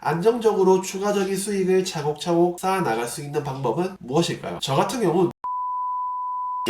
안정적으로 추가적인 수익을 차곡차곡 쌓아 나갈 수 있는 방법은 무엇일까요? 저 같은 경우는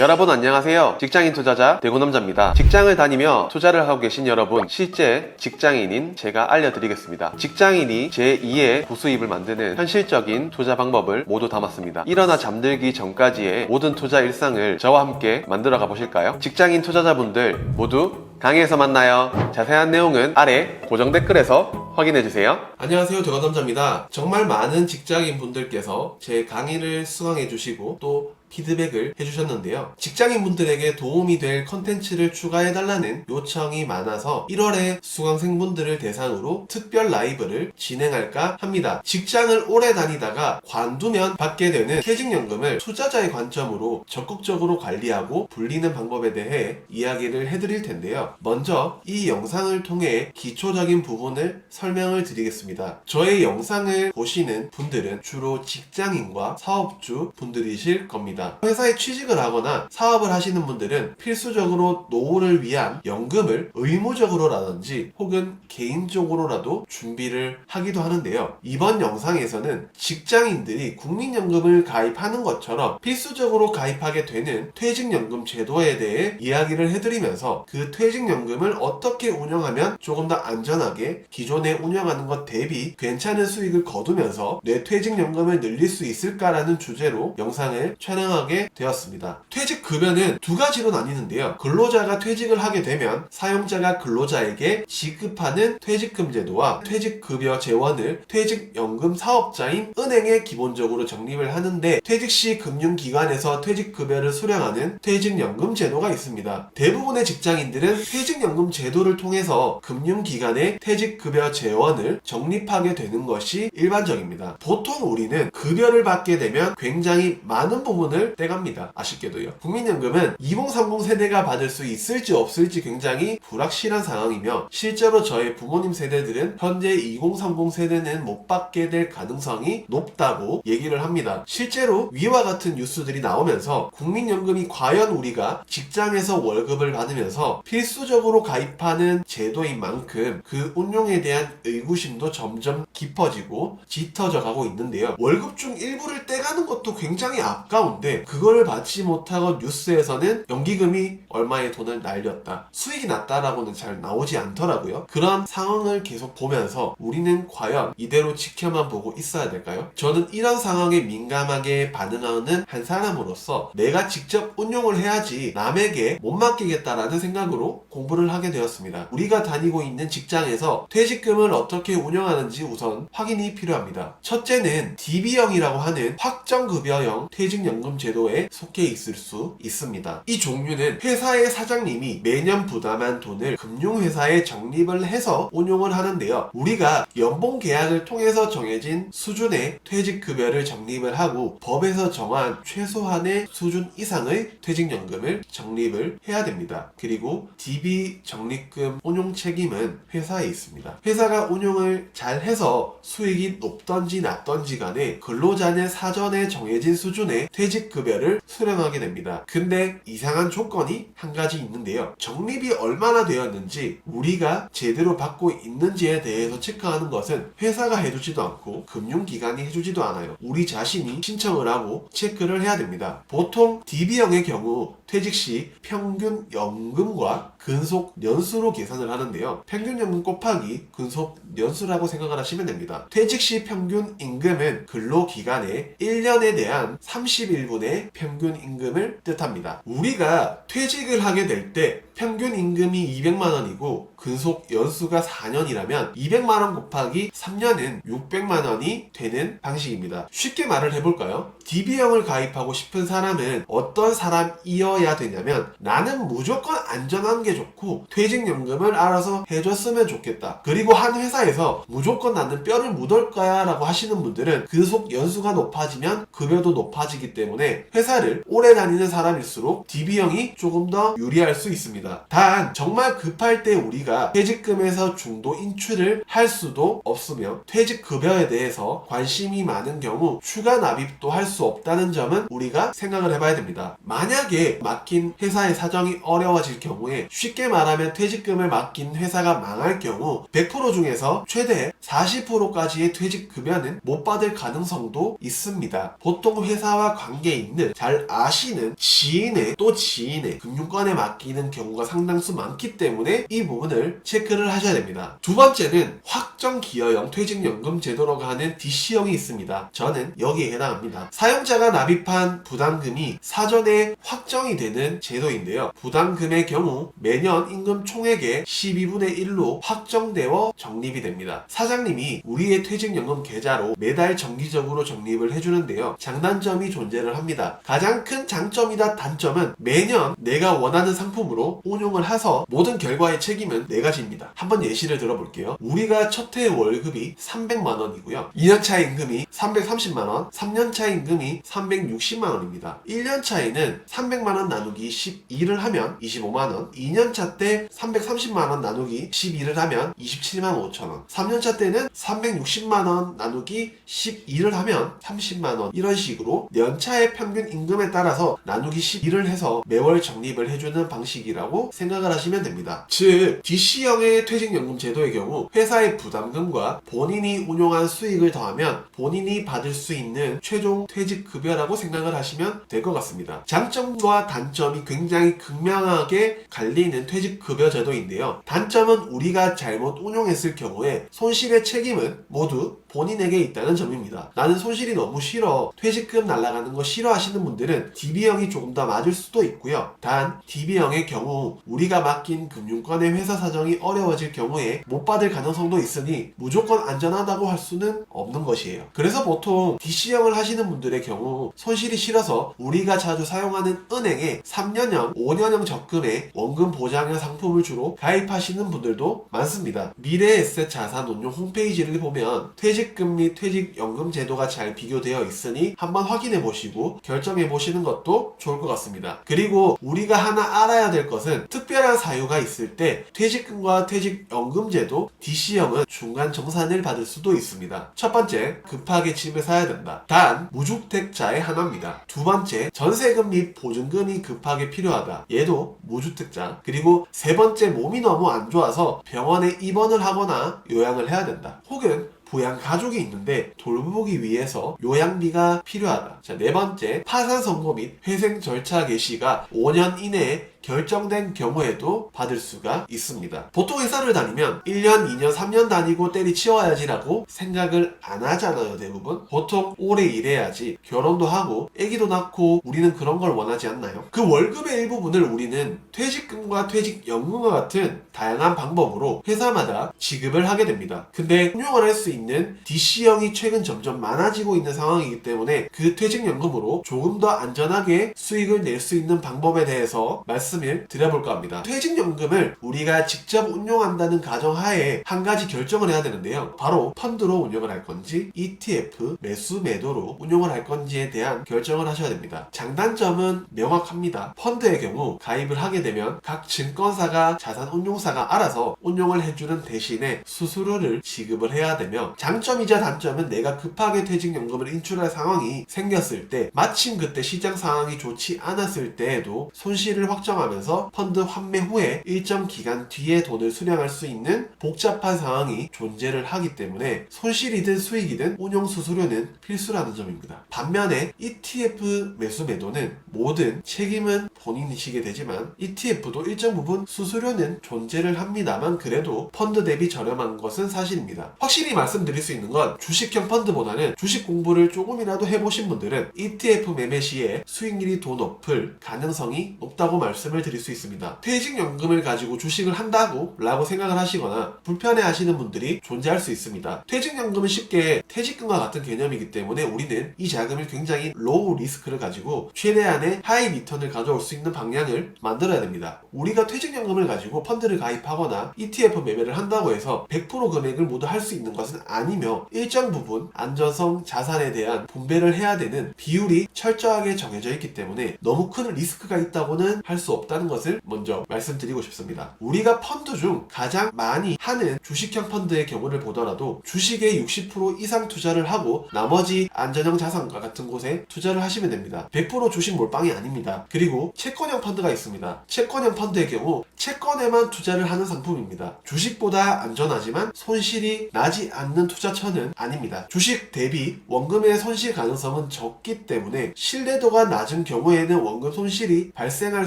여러분 안녕하세요. 직장인 투자자 대구남자입니다. 직장을 다니며 투자를 하고 계신 여러분, 실제 직장인인 제가 알려드리겠습니다. 직장인이 제2의 부수입을 만드는 현실적인 투자 방법을 모두 담았습니다. 일어나 잠들기 전까지의 모든 투자 일상을 저와 함께 만들어 가보실까요? 직장인 투자자분들 모두 강의에서 만나요. 자세한 내용은 아래 고정 댓글에서 확인해주세요. 안녕하세요 대화담자입니다. 정말 많은 직장인 분들께서 제 강의를 수강해 주시고 또 피드백을 해주셨는데요. 직장인 분들에게 도움이 될 컨텐츠를 추가해 달라는 요청이 많아서 1월에 수강생분들을 대상으로 특별 라이브를 진행할까 합니다. 직장을 오래 다니다가 관두면 받게 되는 퇴직연금을 투자자의 관점으로 적극적으로 관리하고 불리는 방법에 대해 이야기를 해드릴 텐데요. 먼저 이 영상을 통해 기초적인 부분을 설명을 드리겠습니다. 저의 영상을 보시는 분들은 주로 직장인과 사업주 분들이실 겁니다. 회사에 취직을 하거나 사업을 하시는 분들은 필수적으로 노후를 위한 연금을 의무적으로라든지 혹은 개인적으로라도 준비를 하기도 하는데요. 이번 영상에서는 직장인들이 국민연금을 가입하는 것처럼 필수적으로 가입하게 되는 퇴직연금 제도에 대해 이야기를 해드리면서 그 퇴직연금을 어떻게 운영하면 조금 더 안전하게 기존에 운영하는 것 대비 괜찮은 수익을 거두면서 내 퇴직연금을 늘릴 수 있을까라는 주제로 영상을 촬영 하게 되었습니다. 퇴직급여는 두 가지로 나뉘는데요. 근로자가 퇴직을 하게 되면 사용자가 근로자에게 지급하는 퇴직금 제도와 퇴직급여 재원을 퇴직연금 사업자인 은행에 기본적으로 적립을 하는데 퇴직 시 금융기관에서 퇴직급여를 수령하는 퇴직연금 제도가 있습니다. 대부분의 직장인들은 퇴직연금 제도를 통해서 금융기관에 퇴직급여 재원을 적립하게 되는 것이 일반적입니다. 보통 우리는 급여를 받게 되면 굉장히 많은 부분을 떼갑니다. 아쉽게도요. 국민연금은 2030 세대가 받을 수 있을지 없을지 굉장히 불확실한 상황이며 실제로 저희 부모님 세대들은 현재 2030 세대는 못 받게 될 가능성이 높다고 얘기를 합니다. 실제로 위와 같은 뉴스들이 나오면서 국민연금이 과연 우리가 직장에서 월급을 받으면서 필수적으로 가입하는 제도인 만큼 그 운용에 대한 의구심도 점점 깊어지고 짙어져 가고 있는데요. 월급 중 일부를 떼가는 것도 굉장히 아까운데 그걸 받지 못하고 뉴스에서는 연기금이 얼마의 돈을 날렸다. 수익이 났다라고는 잘 나오지 않더라고요. 그런 상황을 계속 보면서 우리는 과연 이대로 지켜만 보고 있어야 될까요? 저는 이런 상황에 민감하게 반응하는 한 사람으로서 내가 직접 운용을 해야지 남에게 못 맡기겠다라는 생각으로 공부를 하게 되었습니다. 우리가 다니고 있는 직장에서 퇴직금을 어떻게 운영하는지 우선 확인이 필요합니다. 첫째는 DB형이라고 하는 확정급여형 퇴직연금 제도에 속해 있을 수 있습니다. 이 종류는 회사의 사장님이 매년 부담한 돈을 금융회사에 적립을 해서 운용을 하는데요. 우리가 연봉 계약을 통해서 정해진 수준의 퇴직급여를 적립을 하고 법에서 정한 최소한의 수준 이상의 퇴직연금을 적립을 해야 됩니다. 그리고 DB 적립금 운용 책임은 회사에 있습니다. 회사가 운용을 잘 해서 수익이 높던지 낮던지 간에 근로자는 사전에 정해진 수준의 퇴직 급여를 수령하게 됩니다. 근데 이상한 조건이 한 가지 있는데요. 적립이 얼마나 되었는지 우리가 제대로 받고 있는지에 대해서 체크하는 것은 회사가 해주지도 않고 금융기관이 해주지도 않아요. 우리 자신이 신청을 하고 체크를 해야 됩니다. 보통 DB형의 경우 퇴직 시 평균 연금과 근속 연수로 계산을 하는데요. 평균 연금 곱하기 근속 연수라고 생각을 하시면 됩니다. 퇴직 시 평균 임금은 근로기간의 1년에 대한 31분의 평균 임금을 뜻합니다. 우리가 퇴직을 하게 될때 평균 임금이 200만 원이고 근속 연수가 4년이라면 200만 원 곱하기 3년은 600만 원이 되는 방식입니다. 쉽게 말을 해볼까요? DB형을 가입하고 싶은 사람은 어떤 사람이어야 되냐면 나는 무조건 안전한 게 좋고 퇴직연금을 알아서 해줬으면 좋겠다. 그리고 한 회사에서 무조건 나는 뼈를 묻을 거야 라고 하시는 분들은 근속 연수가 높아지면 급여도 높아지기 때문에 회사를 오래 다니는 사람일수록 DB형이 조금 더 유리할 수 있습니다. 있습니다. 단 정말 급할 때 우리가 퇴직금에서 중도 인출을 할 수도 없으며 퇴직급여에 대해서 관심이 많은 경우 추가 납입도 할 수 없다는 점은 우리가 생각을 해봐야 됩니다. 만약에 맡긴 회사의 사정이 어려워질 경우에 쉽게 말하면 퇴직금을 맡긴 회사가 망할 경우 100% 중에서 최대 40%까지의 퇴직급여는 못 받을 가능성도 있습니다. 보통 회사와 관계 있는 잘 아시는 지인의 또 지인의 금융권에 맡기는 경우가 상당수 많기 때문에 이 부분을 체크를 하셔야 됩니다. 두 번째는 확정 기여형 퇴직연금 제도라고 하는 DC형이 있습니다. 저는 여기에 해당합니다. 사용자가 납입한 부담금이 사전에 확정이 되는 제도인데요. 부담금의 경우 매년 임금 총액의 12분의 1로 확정되어 적립이 됩니다. 사장님이 우리의 퇴직연금 계좌로 매달 정기적으로 적립을 해주는데요. 장단점이 존재를 합니다. 가장 큰 장점이다 단점은 매년 내가 원하는 상품으로 운용을 해서 모든 결과의 책임은 내가 집니다. 한번 예시를 들어볼게요. 우리가 첫 해 월급이 300만 원이고요. 2년차 임금이 330만 원, 3년차 임금이 360만 원입니다. 1년 차 에는 300만 원 나누기 12를 하면 25만 원, 2년차 때 330만 원 나누기 12를 하면 27만 5천 원, 3년차 때는 360만 원 나누기 12를 하면 30만 원 이런 식으로 연차의 평균 임금에 따라서 나누기 12를 해서 매월 적립을 해주는 방식이라고 생각을 하시면 됩니다. 즉 DC형의 퇴직연금 제도의 경우 회사의 부담금과 본인이 운용한 수익을 더하면 본인이 받을 수 있는 최종 퇴직급여라고 생각을 하시면 될 것 같습니다. 장점과 단점이 굉장히 극명하게 갈리는 퇴직급여 제도인데요. 단점은 우리가 잘못 운용했을 경우에 손실의 책임은 모두 본인에게 있다는 점입니다. 나는 손실이 너무 싫어. 퇴직금 날라가는 거 싫어하시는 분들은 DB형이 조금 더 맞을 수도 있고요. 단 DB형의 경우 우리가 맡긴 금융권의 회사 사정이 어려워질 경우에 못 받을 가능성도 있으니 무조건 안전하다고 할 수는 없는 것이에요. 그래서 보통 DC형을 하시는 분들의 경우 손실이 싫어서 우리가 자주 사용하는 은행에 3년형, 5년형 적금에 원금 보장형 상품을 주로 가입하시는 분들도 많습니다. 미래에셋 자산 운용 홈페이지를 보면 퇴직 금및 퇴직연금 제도가 잘 비교되어 있으니 한번 확인해 보시고 결정해 보시는 것도 좋을 것 같습니다. 그리고 우리가 하나 알아야 될 것은 특별한 사유가 있을 때 퇴직금과 퇴직연금 제도 DC형은 중간 정산을 받을 수도 있습니다. 첫 번째, 급하게 집을 사야 된다. 단, 무주택자의 하나입니다. 두 번째, 전세금 및 보증금이 급하게 필요하다. 얘도 무주택자. 그리고 세 번째, 몸이 너무 안 좋아서 병원에 입원을 하거나 요양을 해야 된다. 혹은 부양 가족이 있는데 돌보기 위해서 요양비가 필요하다. 자, 네 번째, 파산 선고 및 회생 절차 개시가 5년 이내에 결정된 경우에도 받을 수가 있습니다. 보통 회사를 다니면 1년, 2년, 3년 다니고 때리치워야지라고 생각을 안 하잖아요, 대부분. 보통 오래 일해야지 결혼도 하고 아기도 낳고 우리는 그런 걸 원하지 않나요? 그 월급의 일부분을 우리는 퇴직금과 퇴직연금과 같은 다양한 방법으로 회사마다 지급을 하게 됩니다. 근데 운용을 할 수 있는 DC형이 최근 점점 많아지고 있는 상황이기 때문에 그 퇴직연금으로 조금 더 안전하게 수익을 낼 수 있는 방법에 대해서 말씀 을 드려볼까 합니다. 퇴직연금을 우리가 직접 운용한다는 가정하에 한 가지 결정을 해야 되는데요. 바로 펀드로 운영을 할 건지 ETF 매수 매도로 운용을 할 건지에 대한 결정을 하셔야 됩니다. 장단점은 명확합니다. 펀드의 경우 가입을 하게 되면 각 증권사가 자산 운용사가 알아서 운용을 해주는 대신에 수수료를 지급을 해야 되며 장점이자 단점은 내가 급하게 퇴직연금을 인출할 상황이 생겼을 때 마침 그때 시장 상황이 좋지 않았을 때에도 손실을 확정하 면서 펀드 환매 후에 일정 기간 뒤에 돈을 수령할 수 있는 복잡한 상황이 존재를 하기 때문에 손실이든 수익이든 운용 수수료는 필수라는 점입니다. 반면에 ETF 매수 매도는 모든 책임은 본인이 지게 되지만 ETF도 일정 부분 수수료는 존재를 합니다만 그래도 펀드 대비 저렴한 것은 사실입니다. 확실히 말씀드릴 수 있는 건 주식형 펀드보다는 주식 공부를 조금이라도 해보신 분들은 ETF 매매 시에 수익률이 더 높을 가능성이 높다고 말씀 을 드릴 수 있습니다. 퇴직연금을 가지고 주식을 한다고 라고 생각을 하시거나 불편해 하시는 분들이 존재할 수 있습니다. 퇴직연금은 쉽게 퇴직금과 같은 개념이기 때문에 우리는 이 자금을 굉장히 로우 리스크를 가지고 최대한의 하이 리턴을 가져올 수 있는 방향을 만들어야 됩니다. 우리가 퇴직연금을 가지고 펀드를 가입하거나 ETF 매매를 한다고 해서 100% 금액을 모두 할 수 있는 것은 아니며 일정 부분 안전성 자산에 대한 분배를 해야 되는 비율이 철저하게 정해져 있기 때문에 너무 큰 리스크가 있다고는 할 수 없다 는 것을 먼저 말씀드리고 싶습니다. 우리가 펀드 중 가장 많이 하는 주식형 펀드의 경우를 보더라도 주식의 60% 이상 투자를 하고 나머지 안전형 자산과 같은 곳에 투자를 하시면 됩니다. 100% 주식 몰빵이 아닙니다. 그리고 채권형 펀드가 있습니다. 채권형 펀드의 경우 채권에만 투자를 하는 상품입니다. 주식보다 안전하지만 손실이 나지 않는 투자처는 아닙니다. 주식 대비 원금의 손실 가능성은 적기 때문에 신뢰도가 낮은 경우에는 원금 손실이 발생할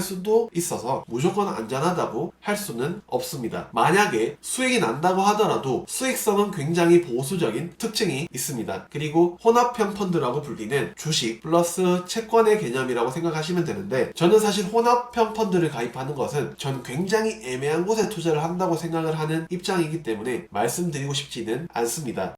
수도 있어서 무조건 안전하다고 할 수는 없습니다. 만약에 수익이 난다고 하더라도 수익성은 굉장히 보수적인 특징이 있습니다. 그리고 혼합형 펀드라고 불리는 주식 플러스 채권의 개념이라고 생각하시면 되는데 저는 사실 혼합형 펀드를 가입하는 것은 전 굉장히 애매한 곳에 투자를 한다고 생각을 하는 입장이기 때문에 말씀드리고 싶지는 않습니다.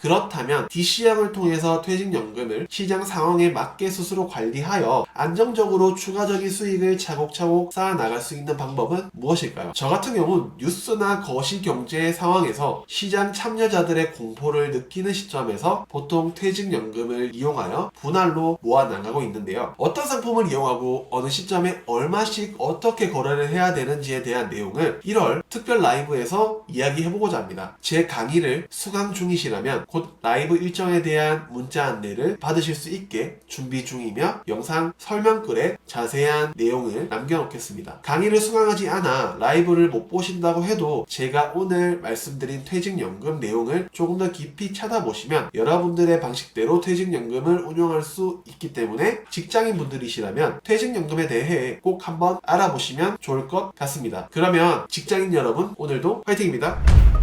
그렇다면 DC양을 통해서 퇴직연금을 시장 상황에 맞게 스스로 관리하여 안정적으로 추가적인 수익을 차곡차곡 쌓아 나갈 수 있는 방법은 무엇일까요? 저 같은 경우는 뉴스나 거시 경제 상황에서 시장 참여자들의 공포를 느끼는 시점에서 보통 퇴직연금을 이용하여 분할로 모아 나가고 있는데요. 어떤 상품을 이용하고 어느 시점에 얼마씩 어떻게 거래를 해야 되는지에 대한 내용을 1월 특별 라이브에서 이야기해보고자 합니다. 제 강의를 수강 중이시라면 곧 라이브 일정에 대한 문자 안내를 받으실 수 있게 준비 중이며 영상 설명글에 자세한 내용을 남겨놓겠습니다. 강의를 수강하지 않아 라이브를 못 보신다고 해도 제가 오늘 말씀드린 퇴직연금 내용을 조금 더 깊이 찾아보시면 여러분들의 방식대로 퇴직연금을 운용할 수 있기 때문에 직장인 분들이시라면 퇴직연금에 대해 꼭 한번 알아보시면 좋을 것 같습니다. 그러면 직장인 여러분 오늘도 화이팅입니다.